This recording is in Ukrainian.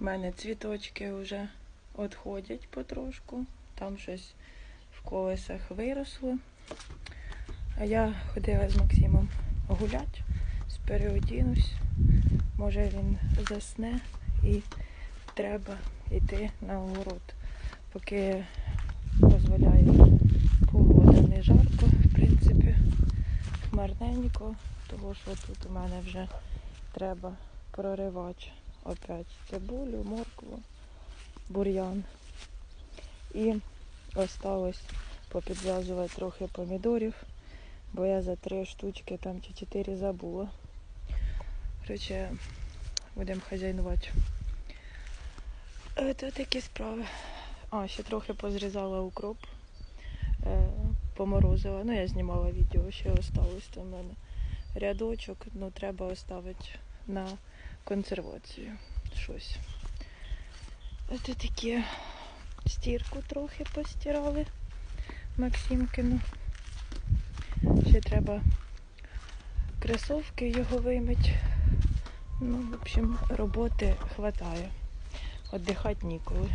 У мене цвіточки вже відходять потрошку. Там щось в колесах виросло. А я ходила з Максимом гулять, переодінусь. Може він засне і треба йти на город. Поки дозволяє погода не жарко, в принципі, хмарненько, тому що тут у мене вже треба проривати опять цибулю, моркву, бур'ян. І осталось попідв'язувати трохи помідорів, бо я за три штучки там чи чотири забула. Коротше, будемо хазяйнувати. Це такі справи. А, ще трохи позрізала укроп, е, поморозила. Ну, я знімала відео, ще осталось там в мене рядочок, ну треба оставити на консервацію щось. Це таке стірку трохи постирали Максимкину. Ще треба кросовки його вимити. Ну, в общем, роботи хватає. Отдихати ніколи.